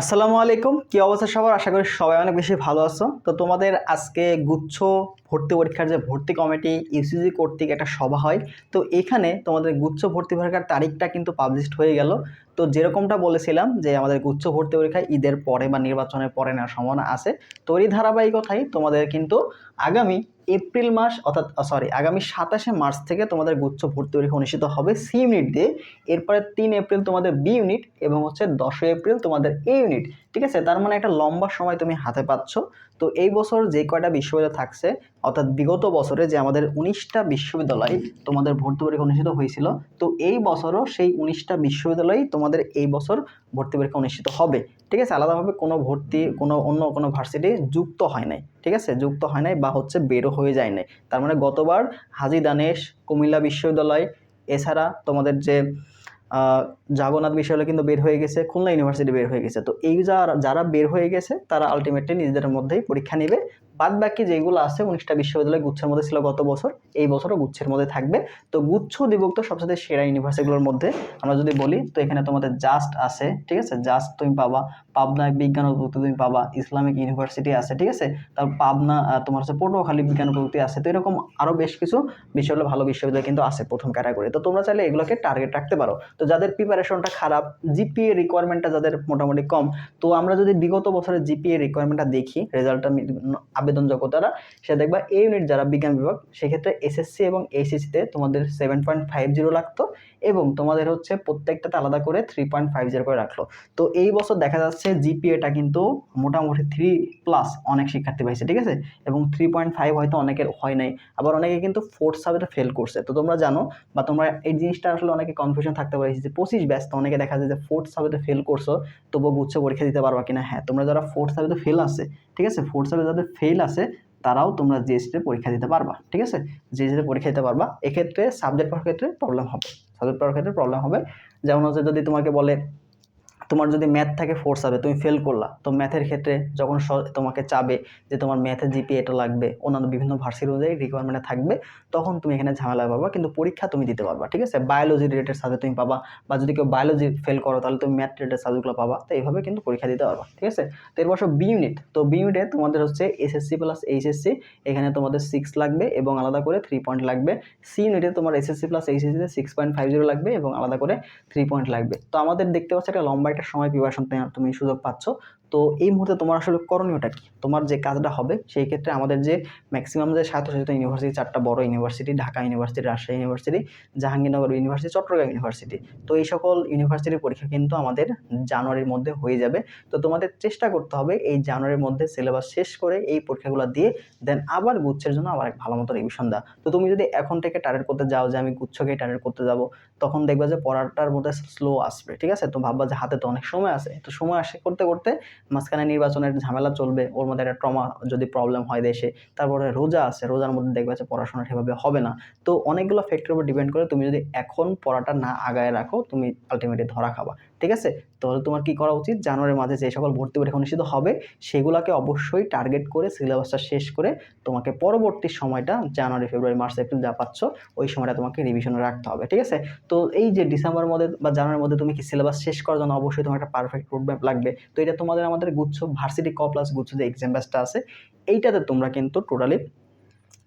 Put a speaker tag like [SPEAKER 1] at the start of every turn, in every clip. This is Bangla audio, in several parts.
[SPEAKER 1] আসসালামু আলাইকুম। কি অবস্থা সবার? আশা করি সবাই অনেক বেশি ভালো আছো। তো তোমাদের আজকে গুচ্ছ ভর্তি পরীক্ষার যে ভর্তি কমিটি ইউসিজি কর্তৃক একটা সভা হয়। তো এখানে তোমাদের গুচ্ছ ভর্তি পরীক্ষার তারিখটা কিন্তু পাবলিশড হয়ে গেল। তো যেরকমটা বলেছিলাম যে আমাদের গুচ্ছ ভর্তি পরীক্ষা ঈদের পরে বা নির্বাচনের পরে নেওয়ার সম্ভাবনা আছে। তো এই ধারাবাহিকতাই তোমাদের কিন্তু আগামী এপ্রিল মাস অর্থাৎ সরি আগামী সাতাশে মার্চ থেকে তোমাদের গুচ্ছ ভর্তি পরীক্ষা অনুষ্ঠিত হবে সি ইউনিট দিয়ে। এরপরে তিন এপ্রিল তোমাদের বি ইউনিট এবং হচ্ছে দশই এপ্রিল তোমাদের এ ইউনিট ঠিক আছে? তার মানে একটা লম্বা সময় তুমি হাতে পাচ্ছ। তো এই বছর যে কয়টা বিশ্ববিদ্যালয় থাকছে, অর্থাৎ বিগত বছরে যে আমাদের উনিশটা বিশ্ববিদ্যালয় তোমাদের ভর্তি পরীক্ষা অনুষ্ঠিত হয়েছিল, তো এই বছরও সেই উনিশটা বিশ্ববিদ্যালয়ই তোমাদের এই বছর ভর্তি পরীক্ষা অনুষ্ঠিত হবে। ঠিক আছে? আলাদাভাবে কোনো ভর্তি, কোনো অন্য কোনো ভার্সিটি যুক্ত হয় নাই। ঠিক আছে? যুক্ত হয় নাই বা হচ্ছে বেরো হয়ে যায় নাই। তার মানে গতবার হাজি দানেশ কুমিল্লা বিশ্ববিদ্যালয়, এছাড়া তোমাদের যে জগন্নাথ বিশ্ববিদ্যালয় কিন্তু বের হয়ে গেছে, খুলনা ইউনিভার্সিটি বের হয়ে গেছে। তো এই যারা যারা বের হয়ে গেছে, তারা আলটিমেটলি নিজেদের মধ্যেই পরীক্ষা নেবে। বাদ বাকি যেগুলো আছে, উনিশটা বিশ্ববিদ্যালয় গুচ্ছের মধ্যে ছিল গত বছর, এই বছরও গুচ্ছের মধ্যে থাকবে। তো গুচ্ছ বিভক্ত সবচেয়ে সেরা ইউনিভার্সিটিগুলোর মধ্যে আমরা যদি বলি, তো এখানে তোমাদের জাস্ট আছে, ঠিক আছে? জাস্ট তুমি পাবা, পাবনা বিজ্ঞান ও প্রযুক্তি তুমি পাবা, ইসলামিক ইউনিভার্সিটি আছে, ঠিক আছে? তারপর পাবনা তোমার হচ্ছে পটুয়াখালী বিজ্ঞান ও প্রযুক্তি আছে। তো এরকম আরও বেশ কিছু বিশ্ববিদ্যালয়, ভালো বিশ্ববিদ্যালয় কিন্তু আছে প্রথম ক্যাটাগরি তো তোমরা চাইলে এগুলোকে টার্গেট রাখতে পারো। যাদের প্রিপারেশনটা খারাপ জিপিএ রিকোয়ারমেন্টটা যাদের মোটামুটি কম, তো আমরা যদি বিগত বছরের জিপিএ রিকোয়ারমেন্টটা দেখি রেজাল্টটা আবেদন যোগ্যতারা, সে দেখবা এ ইউনিট যারা বিজ্ঞান বিভাগ, সেক্ষেত্রে এসএসসি এবং এইচএসসিতে তোমাদের সেভেন পয়েন্ট ফাইভ জিরো লাগতো এবং তোমাদের হচ্ছে প্রত্যেকটাতে আলাদা করে থ্রি পয়েন্ট ফাইভ জিরো করে রাখল। তো এই বছর দেখা যাচ্ছে জিপিএটা কিন্তু মোটামুটি থ্রি প্লাস অনেক শিক্ষার্থী পাইছে, ঠিক আছে? এবং থ্রি পয়েন্ট ফাইভ হয়তো অনেকের হয় নাই, আবার অনেকে কিন্তু ফোর্থ সাবজেক্টে ফেল করছে। তো তোমরা জানো বা তোমরা এই জিনিসটা আসলে অনেকে কনফিউশন থাকতে পারে যে পঁচিশ ব্যস্ত অনেকে দেখা যায় যে ফোর্থ সাবজেক্টে ফেল করছ, তবুও গুচ্ছ পরীক্ষা দিতে পারবা কিনা? হ্যাঁ তোমরা যারা ফোর্থ সাবজেক্টে ফেল আছে, ঠিক আছে? ফোর্থ সাবজেক্টে যাদের ফেল আছে, তারাও তোমরা জিএসটিতে পরীক্ষা দিতে পারবা, ঠিক আছে? জিএসটিতে পরীক্ষা দিতে পারবা, এক্ষেত্রে সাবজেক্ট পাওয়ার ক্ষেত্রে প্রবলেম হবে। সাবজেক্ট পাওয়ার ক্ষেত্রে প্রবলেম হবে। যেমন হচ্ছে যদি তোমাকে বলে তোমার যদি ম্যাথ থাকে ফোর্স হবে, তুমি ফেল করলা। তো ম্যাথের ক্ষেত্রে যখন তোমাকে চাবে যে তোমার ম্যাথের জিপি এটা লাগবে, অন্যান্য বিভিন্ন ভার্সিটি অনুযায়ী রিকোয়ারমেন্টে থাকবে, তখন তুমি এখানে ঝামেলা পাবা কিন্তু পরীক্ষা তুমি দিতে পারবা, ঠিক আছে? বায়োলজি রিলেটেড সাবজেক্ট তুমি পাবা, বা যদি কেউ বায়োলজি ফেল করো, তাহলে তুমি ম্যাথ রিলেটেড সাবজেক্টগুলো পাবা, তো এইভাবে কিন্তু পরীক্ষা দিতে পারবা, ঠিক আছে? তো এরপর বি ইউনিট তো বি ইউনিটে তোমাদের হচ্ছে এসএসসি প্লাস এইচএসসি এখানে তোমাদের সিক্স লাগবে এবং আলাদা করে থ্রি পয়েন্ট লাগবে। সি ইউনিটে তোমার এসএসসি প্লাস এইচএসসিতে সিক্স পয়েন্ট ফাইভ জিরো লাগবে এবং আলাদা করে থ্রি পয়েন্ট লাগবে। তো আমাদের দেখতে পাচ্ছি একটা লম্বা সময় প্রিপারেশন তুমি সুযোগ পাচ্ছ। তো এই মুহূর্তে তোমার আসলে করণীয়টা কি? তোমার যে কাজটা হবে, সেই ক্ষেত্রে আমাদের যে ম্যাক্সিমাম যে স্বায়ত্তশাসিত ইউনিভার্সিটি চারটা বড় university Dhaka university Rajshahi university Jahangirnagar university Chittagong university তো এই সকল ইউনিভার্সিটির পরীক্ষা কিন্তু আমাদের জানুয়ারির মধ্যে হয়ে যাবে। তো তোমাদের চেষ্টা করতে হবে এই জানুয়ারির মধ্যে সিলেবাস শেষ করে এই পরীক্ষাগুলো দিয়ে দেন আবার গুচ্ছের জন্য আবার এক ভালো মতো রিভিশন দেওয়া। তো তুমি যদি এখন থেকে টার্গেট করতে যাও যে আমি গুচ্ছকেই টার্গেট করতে যাব, তখন দেখবা যে পড়াটার মধ্যে স্লো আসবে, ঠিক আছে? তো ভাববা যে হাতে তো অনেক সময় আছে, তো সময় আসে করতে করতে মাঝখানে নির্বাচনের ঝামেলা চলবে, ওর মধ্যে একটা ট্রমা যদি প্রবলেম হয় দেশে, তারপরে রোজা আছে, রোজার মধ্যে দেখবে যে পড়াশোনা সেভাবে হবে না। তো অনেকগুলো ফ্যাক্টরের উপর ডিপেন্ড করে তুমি যদি এখন পড়াটা না আগায় রাখো, তুমি আলটিমেটলি ধরা খাবা। ঠিক আছে? তাহলে তোমার কি করা উচিত? জানুয়ারির মাঝে যে সকল ভর্তি পরীক্ষা অনুষ্ঠিত হবে, সেগুলোকে অবশ্যই টার্গেট করে সিলেবাসটা শেষ করে তোমাকে পরবর্তী সময়টা জানুয়ারি, ফেব্রুয়ারি, মার্চ, এপ্রিল যা পাচ্ছ, ওই সময়টা তোমাকে রিভিশনে রাখতে হবে, ঠিক আছে? তো এই যে ডিসেম্বর মধ্যে বা জানুয়ারির মধ্যে তুমি কি সিলেবাস শেষ করার জন্য অবশ্যই তোমার একটা পারফেক্ট রুট ম্যাপ লাগবে। তো এটা তোমাদের আমাদের গুচ্ছ ভার্সিটি ক প্লাস গুচ্ছ যে এক্সাম ব্যাচটা আছে, এইটাতে তোমরা কিন্তু টোটালি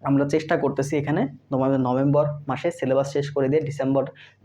[SPEAKER 1] আমরা চেষ্টা করতেছি এখানে তোমাদের নভেম্বর মাসে সিলেবাস শেষ করে দিয়ে ডিসেম্বর,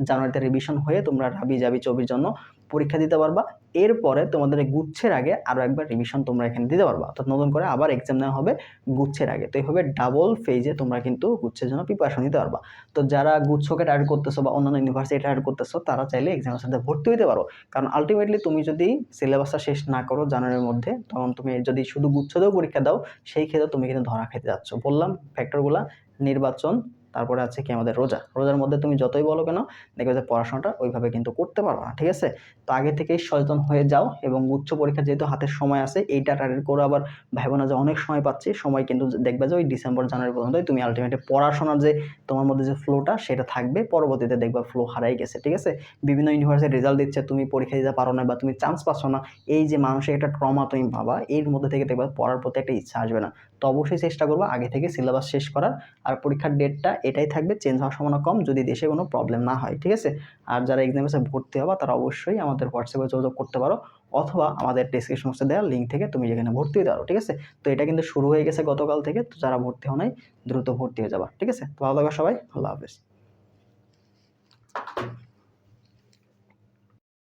[SPEAKER 1] জানুয়ারিতে রিভিশন হয়ে তোমরা রাবি যাবি চবির জন্য পরীক্ষা দিতে পারবা। এরপরে তোমাদের গুচ্ছের আগে আরও একবার রিভিশন তোমরা এখানে দিতে পারবা। অর্থাৎ নতুন করে আবার এক্সাম নেওয়া হবে গুচ্ছের আগে। তো এইভাবে ডাবল ফেজে তোমরা কিন্তু গুচ্ছের জন্য প্রিপারেশন নিতে পারবা। তো যারা গুচ্ছকে টার্গেট করতেছো বা অন্যান্য ইউনিভার্সিটি টার্গেট করতেছো, তারা চাইলে এক্সামের সাথে ভর্তি হতে পারো। কারণ আলটিমেটলি তুমি যদি সিলেবাসটা শেষ না করো জানুয়ারির মধ্যে, তখন তুমি যদি শুধু গুচ্ছ দিয়েও পরীক্ষা দাও, সেই ক্ষেত্রে তুমি কিন্তু ধরা খেতে যাচ্ছ। বললাম ফ্যাক্টরগুলা নির্বাচন তারপরে আছে কি আমাদের রোজা। রোজার মধ্যে তুমি যতই বলো কেন, দেখবে যে পড়াশোনাটা ওইভাবে কিন্তু করতে পারবে না, ঠিক আছে? তো আগে থেকেই সচেতন হয়ে যাও এবং উচ্চ পরীক্ষা যেহেতু হাতের সময় আছে এইটা টার্গেট করে আবার ভাইবো না যে অনেক সময় পাচ্ছি, সময় কিন্তু দেখবে যে ওই ডিসেম্বর, জানুয়ারি পর্যন্তই তুমি আলটিমেটলি পড়াশোনার যে, তোমার মধ্যে যে ফ্লোটা সেটা থাকবে, পরবর্তীতে দেখবা ফ্লো হারাই গেছে, ঠিক আছে? বিভিন্ন ইউনিভার্সিটি রেজাল্ট দিচ্ছে, তুমি পরীক্ষা দিতে পারো না বা তুমি চান্স পাচ্ছ না, এই যে মানুষের একটা ট্রমা তুমি পাবা, এর মধ্যে থেকে দেখবা পড়ার প্রতি একটা ইচ্ছা আসবে না। তো অবশ্যই চেষ্টা করব, আগে থেকে সিলেবাস শেষ করার, আর পরীক্ষার ডেটটা এটাই থাকবে চেঞ্জ হওয়ার সম্ভাবনা কম যদি দেশে কোনো প্রবলেম না হয়, ঠিক আছে? আর যারা এক্সামে ভর্তি হবা, তারা অবশ্যই আমাদের হোয়াটসঅ্যাপে যোগাযোগ করতে পারো, অথবা আমাদের ডিসক্রিপশন বক্সে দেওয়া লিঙ্ক থেকে তুমি যেখানে ভর্তি হতে পারো, ঠিক আছে? তো এটা কিন্তু শুরু হয়ে গেছে গতকাল থেকে, তো যারা ভর্তি হয় নাই, দ্রুত ভর্তি হয়ে যাবা, ঠিক আছে? তো ভালো থাকা সবাই, আল্লাহ হাফেজ।